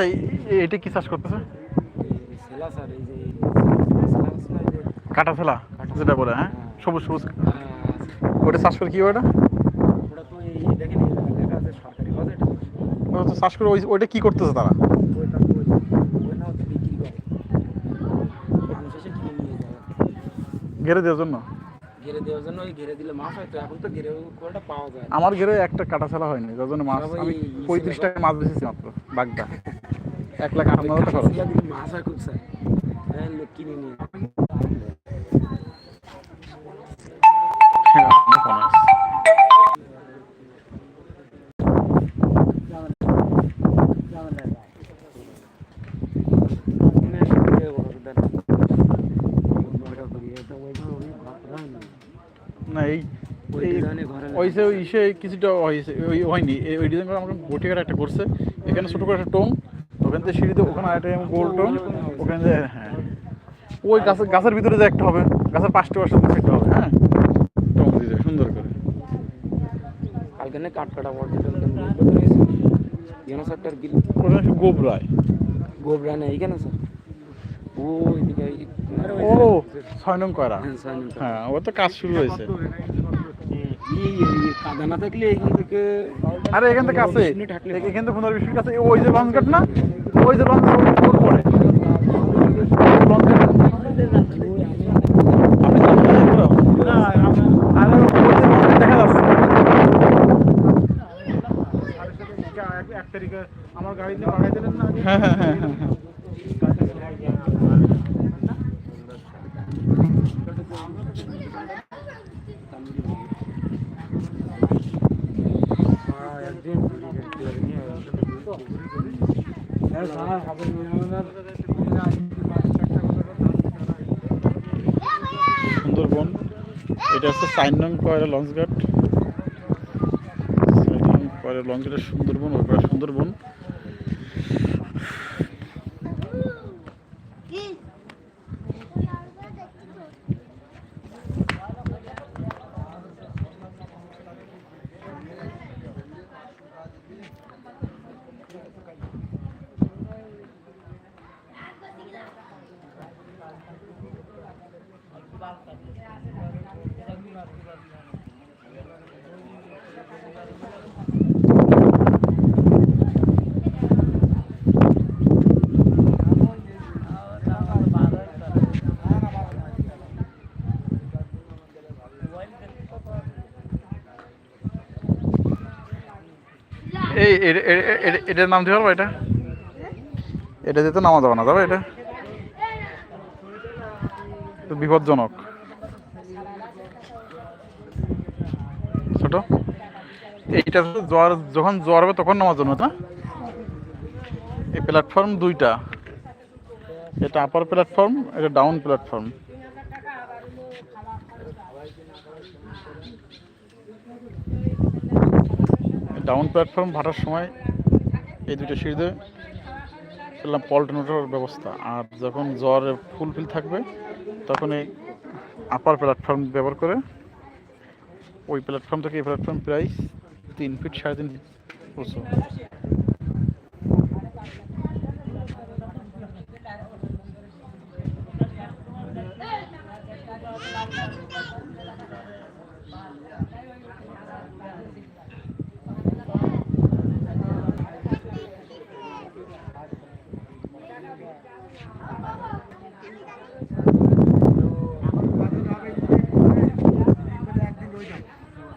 আচ্ছা এটা কি চাষ করতেছে? কাটা ছেলা যেটা বলে হ্যাঁ? সবুজ সবুজ। ওটা চাষ করে কি ওটা? চাষ করে ওই ওইটা কি করতেছে তারা? ঘেরে দেওয়ার জন্য? ঘেরে দেওয়ার জন্য ওই ঘেরে দিলে মাছ হয়তো এখন তো ঘেরে কোয়াটা পাওয়া যায় আমার ঘেরে একটা কাটা ছেলা হয়নি যার জন্য মাছ আমি পঁয়ত্রিশ টাকায় মাছ বেচেছি মাত্র বাগদা এক লাখ আটান্ন হাজার খরচ। মাছ হয় হ্যাঁ কিনে নিয়ে না এই ওইসে ওই ইসে কিছুটা হয়েছে। ওই হয়নি। ওই ডিজাইন করে আমাকে গোটিকাটা একটা করছে। এখানে ছোট করে একটা টোং ওখান থেকে সিঁড়িতে ওখানে আরেকটা এরকম গোল টোং ওখানে যে হ্যাঁ। ওই গাছের গাছের ভিতরে যে একটা হবে গাছের পাঁচটা পাশে একটা হবে হ্যাঁ। টোং দিয়ে দেবে সুন্দর করে। কালকে না কাঠ কাটা পড়ছে কেন বিল ওটা গোবরায়। গোবরা নেই কেন স্যার। ও এদিকে ও ছয় নং কয়রা? হ্যাঁ। হ্যাঁ ও তো কাজ শুরু হয়েছে। কাদা না থাকলে এখান থেকে আরে এখান থেকে আছে। এখান থেকে পনেরো বিশ আছে ওই যে ঘাট না? ওই যে লঞ্চ পরে আমার গাড়িতে পাঠাই দিলেন না হ্যাঁ হ্যাঁ হ্যাঁ হ্যাঁ হ্যাঁ। সুন্দরবন। এটা হচ্ছে চার নং কয়রা লঞ্চ ঘাট চার নং কয়রা লঞ্চ ঘাটের সুন্দরবন, ওই পারে সুন্দরবন। এটার নাম দিতে পারব এটা। এটা যেতে নামা যাবে না যাবে এটা। বিপজ্জনক। ছোট। এইটা জ্বর যখন জ্বর হবে তখন নামার জন্য না? এই প্ল্যাটফর্ম দুইটা। এটা আপার প্ল্যাটফর্ম এটা ডাউন প্ল্যাটফর্ম ডাউন প্ল্যাটফর্ম ভাটার সময় এই দুটো সিঁড়িতে পেলাম পল্টনোটার ব্যবস্থা। আর যখন জ্বর ফুলফিল থাকবে তখন এই আপার প্ল্যাটফর্ম ব্যবহার করে ওই প্ল্যাটফর্ম থেকে এই প্ল্যাটফর্ম প্রায় তিন ফিট সাড়ে তিন ফিট উঁচু পনেরো তারিখে খোলে একদিন রইতে হবে আঠারো দিন রইতে হবে প্রতিকূল আবহাওয়া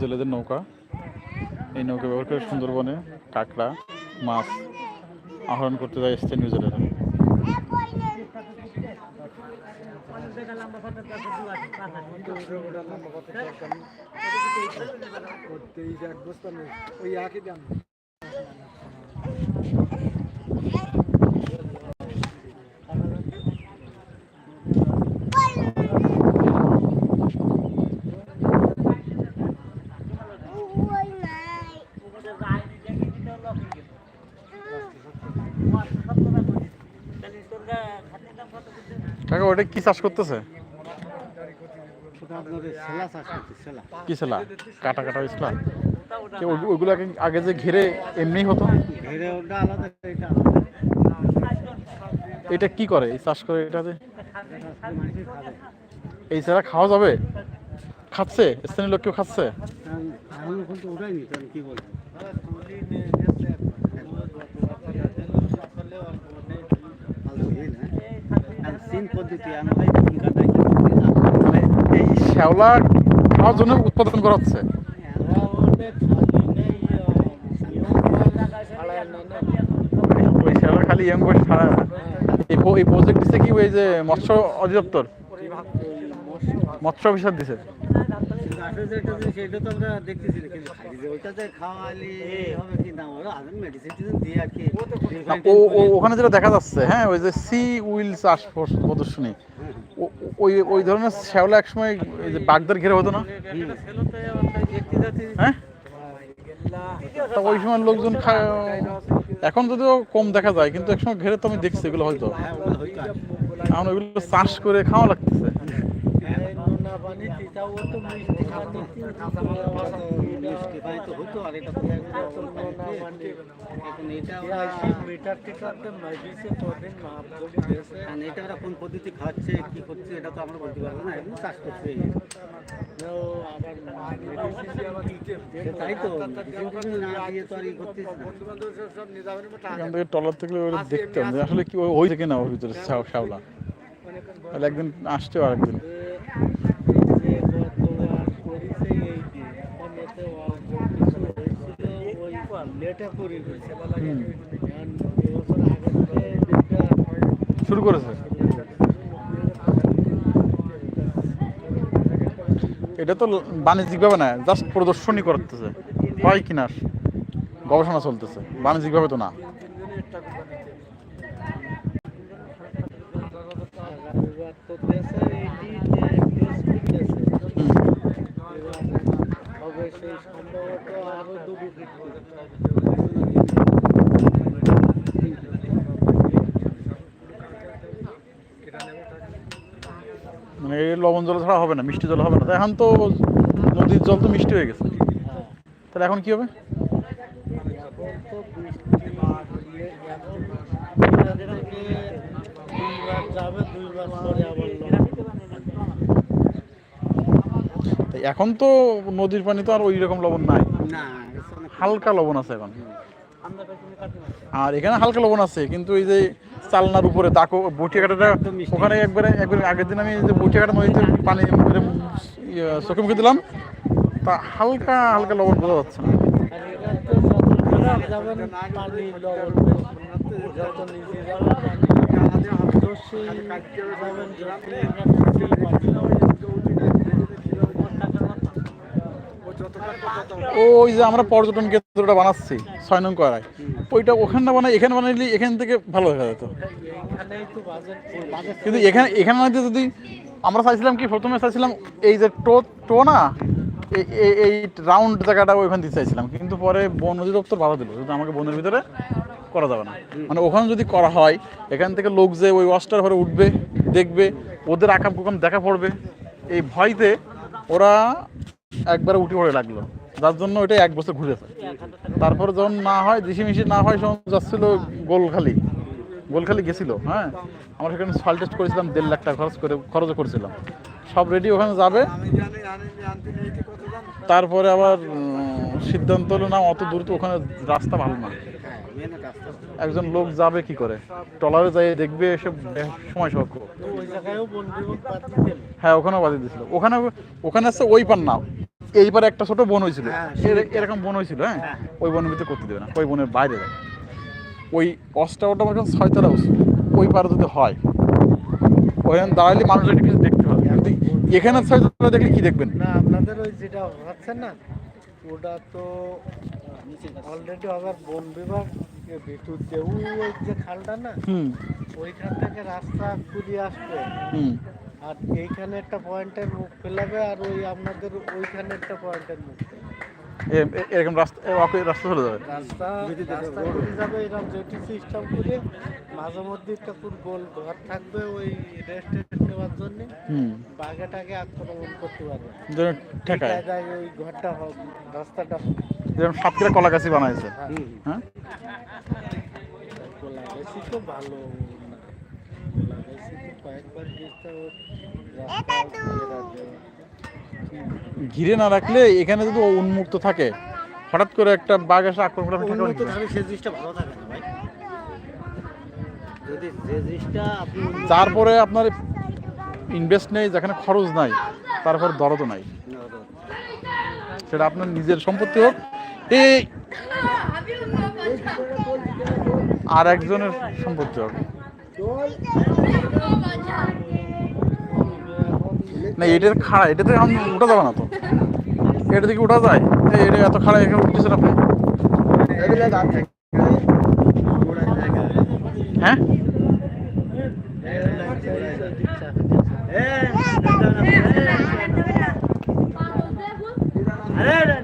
জেলেদের নৌকা। এই নৌকা ব্যবহার করে সুন্দরবনে কাঁকড়া, মাছ আহরণ করতে যায় স্থানীয় জেলেরা করতেই ওই একই দাম। কাকা ওটা কি চাষ করতেছে? সেলা কি ছেলা? কাটা কাটা ইসলা ওইগুলো আগে- যে ঘিরে এমনি হতো? এটা কি করে? এই চাষ করে এটাতে? এই ছাড়া খাওয়া যাবে? খাচ্ছে? স্থানীয় লোক কেউ খাচ্ছে কারণ এখন এখন তো ওটাই নি তাহলে কি বলব সিন পদ্ধতি আমরা এখানকার দায়িত্ব মানে এই শ্যাওলা খাওয়ার জন্য উৎপাদন করা হচ্ছে ওই শ্যাওলা খালি ইয়ং ছাড়া এই প্রজেক্ট কি ওই যে মৎস্য অধিদপ্তর? মৎস্য অফিসার দিছে কিন্তু আসলে যেটা যে সেটা তো আমরা দেখতেছি কিন্তু খাই যে ওইটাতে হবে কি না ওরা আগে মেডিসিন দিয়ে আর কি ও ও- ওখানে যেটা দেখা যাচ্ছে হ্যাঁ ওই যে সি উইল চাষ প্রদর্শনী ওই ওই ধরনের শ্যাওলা একসময় ওই যে বাগদার ঘেরে হতো না? হ্যাঁ? ওই সময় লোকজন খায় এখন যদিও কম দেখা যায় কিন্তু একসময় ঘেরে তো আমি দেখছি এগুলো হয়তো। হ্যাঁ। এখন ওইগুলো চাষ করে খাওয়া লাগতেছে মিষ্টি পানি তো হতো আর এটা আর কোন পদ্ধতি খাচ্ছে কি করছে এটা তো আমরা বলতে পারব না এমনি চাষ করছে আর থেকে টলার থেকে যে আসলে কি ওই- হয়েছে না ওর ভিতরে শ্যাও- শ্যাওলা তাহলে একদিন আসতেও আরেকদিন হুম। শুরু করেছে? এটা তো বাণিজ্যিকভাবে না জাস্ট প্রদর্শনী করতেছে। হয় কিনা গবেষণা চলতেছে বাণিজ্যিকভাবে তো না। মানে লবণ জল ছাড়া হবে না মিষ্টি জল হবে না। তা এখন তো নদীর জল তো মিষ্টি হয়ে গেছে। তাহলে এখন কি হবে? তাই এখন তো নদীর পানি তো আর ওই রকম লবণ নাই। হালকা লবণ আছে এখন। আর এখানে হালকা লবণ আছে কিন্তু এই যে চালনার উপরে দাকো বটিয়া কাটাটা ওখানে একবারে একবারে আগের দিন আমি যে বটিয়া কাটা নদীতে পানি করে ইয়ে, চোখে মুখে দিলাম তা হালকা হালকা লবণ বোঝা যাচ্ছে না। ওই যে আমরা পর্যটন কেন্দ্রটা বানাচ্ছি, ছয় নং করায় ওইটা ওখানে বানাই, এখানে বানাইলে এখান থেকে ভালো হয়ে যেত। কিন্তু এখানে এখানে বানাইতে যদি আমরা চাইছিলাম কি, প্রথমে চাইছিলাম এই যে টো টো না এই- রাউন্ড জায়গাটা ওইখান দিতে চাইছিলাম। কিন্তু পরে বন অধিদপ্তর বাধা দিল যদি আমাকে বনের ভিতরে করা যাবে না। মানে ওখানে যদি করা হয়, এখান থেকে লোক যে ওই ওয়াশটার ঘরে উঠবে, দেখবে, ওদের আকাম কুকাম দেখা পড়বে। এই ভয়তে ওরা একবারে উঠে পড়ে লাগল। যার জন্য ওইটা এক বছর ঘুরেছে তারপরে যখন না হয়, দিশি মিশি না হয় তখন যাচ্ছিল গোলখালি। গোলখালি গেছিল হ্যাঁ? আমরা সেখানে সয়েল টেস্ট করেছিলাম, দেড় লাখ টাকা খরচ করে, খরচও করেছিলাম। সব রেডি ওখানে যাবে। তারপরে আবার সিদ্ধান্ত হলো, না, অত দূর তো ওখানে রাস্তা ভালো না। একজন লোক যাবে কি করে? ট্রলারে যাই দেখবে এসে সময় সহ হ্যাঁ ওখানেও বাদি দিয়েছিল। ওখানে ওখানে আসছে ওই পার না এই পারে একটা ছোট বন হয়েছিল। হ্যাঁ, এরকম বন হয়েছিল হ্যাঁ? হ্যাঁ। ওই বনের ভিতরে করতে দেবে না। ওই বনের বাইরে যাবে। ওই অষ্টা ওটা আমার ছয়তলা উচিত ওই পারে যদি হয় ওখানে দাঁড়ালে মানুষ একটু কিছু দেখতে হবে। কিন্তু এখানে ছয়তলা দেখলে কি দেখবেন? না আপনাদের ওই যেটা ভাবছেন না ওটা তো অলরেডি আবার বন বিভাগ। ভিতর দিয়ে ওই যে খালটা না ওইখান থেকে রাস্তা খুঁজে আসবে। আর এইখানে একটা পয়েন্টের মুখ ফেলাবে আর ওই আপনাদের ওইখানে একটা পয়েন্টের মুখ এরকম রাস্তা রাস্তা চলে যাবে? রাস্তা রাস্তা ঘুরে যাবে এরকম যেটি সিস্টেম করে। মাঝে মধ্যে একটা খুব গোল ঘর থাকবে ওই রেস্ট নেওয়ার জন্য। হুম। বাঘেটাকে আক্রমণ করতে পারবে। ঠেকায়। ওই ঘরটা রাস্তাটা যেমন সাতক্ষীরা কলাগাছি বানাইছে। হ্যাঁ। হ্যাঁ? গেছে ঘিরে না রাখলে এখানে যদি ও উন্মুক্ত থাকে হঠাৎ করে একটা বাঘ এসে আক্রমণ করে ঠেকাবে থাকলে সেই জিনিসটা ভালো থাকে না ভাই। যদি যে জিনিসটা আপনি তারপরে আপনার ইনভেস্ট নেই যেখানে খরচ নাই তারপর দরদ নাই। সেটা আপনার নিজের সম্পত্তি হোক আর একজনের সম্পত্তি হোক না এটার খাড়া এটাতে আমি উঠা যাবে না তো। এটা থেকে উঠা যায়? এটা এত খাড়া এখানে উঠতেছেন আপনি হ্যাঁ?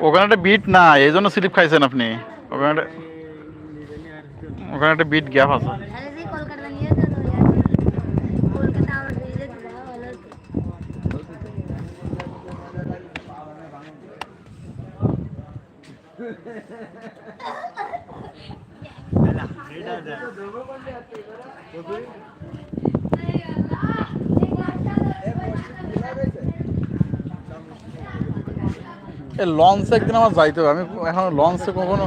ওখানে একটা বিট না, এই জন্য স্লিপ খাইছেন আপনি। ওখানে একটা- ওখানে একটা বিট গ্যাপ আছে কলকাতা নিয়ে যেত কলকাতা আমার ভিজে ভালো এই লঞ্চে একদিন আমার যাইতে হবে। আমি এখন লঞ্চে কখনো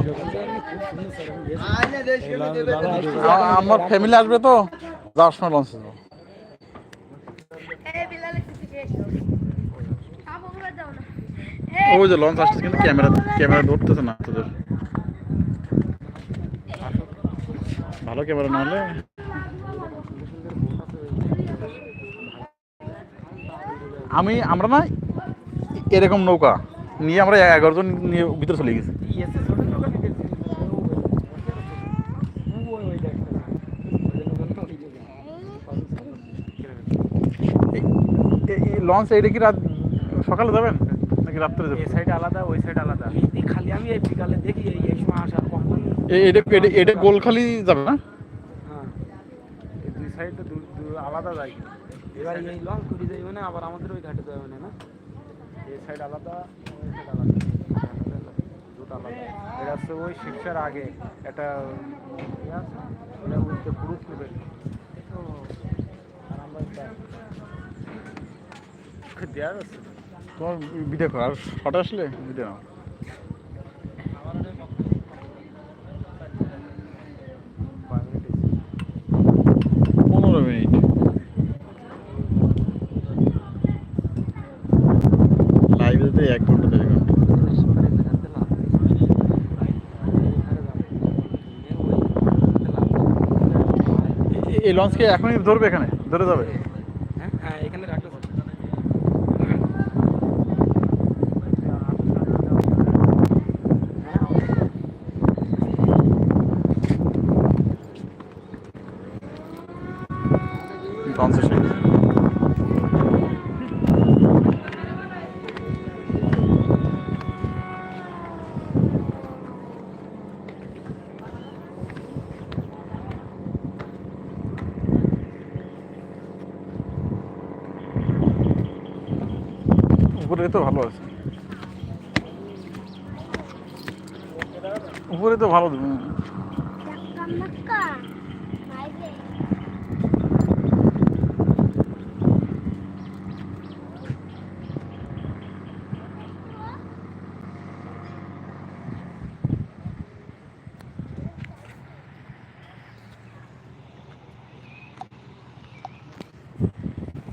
আমার ফ্যামিলি আসবে তো যাওয়ার সময় লঞ্চে যাব। ওই যে লঞ্চ আসছে কিন্তু ক্যামেরা ক্যামেরা ধরতেছে না তোদের। ভালো ক্যামেরা না হলে আমি আমরা না এরকম নৌকা। নিয়ে আমরা এগারো জন নিয়ে ভিতরে চলে গেছি। লঞ্চ এইটা কি রাত সকালে যাবেন? নাকি রাত্রে যাবেন? এই সাইড আলাদা ওই সাইড আলাদা। এই খালি আমি এই বিকালে দেখি এই সময় আসার কখন এটা এটা- গোলখালি যাবে না? হ্যাঁ। এই দুই সাইড আলাদা যায় এবার এই লং ঘুরে যাই মানে আবার আমাদের ওই ঘাটে যাবে না? এই সাইড আলাদা ওই সাইড আলাদা। দুটো আলাদা। এটা হচ্ছে ওই শিক্ষার আগে একটা ইয়ে আছে ওটা উঠতে পুরুষ নেবে তো আর আমরা দেওয়া আছে। তোমার আর শর্ট আসলে? ভিডিও নাও পনেরো মিনিট লাইভে তো এক ঘণ্টা দেড় ঘণ্টা এ- এই লঞ্চকে এখনই ধরবে এখানে? ধরে যাবে? উপরে তো ভালো আছে। উপরে তো ভালো।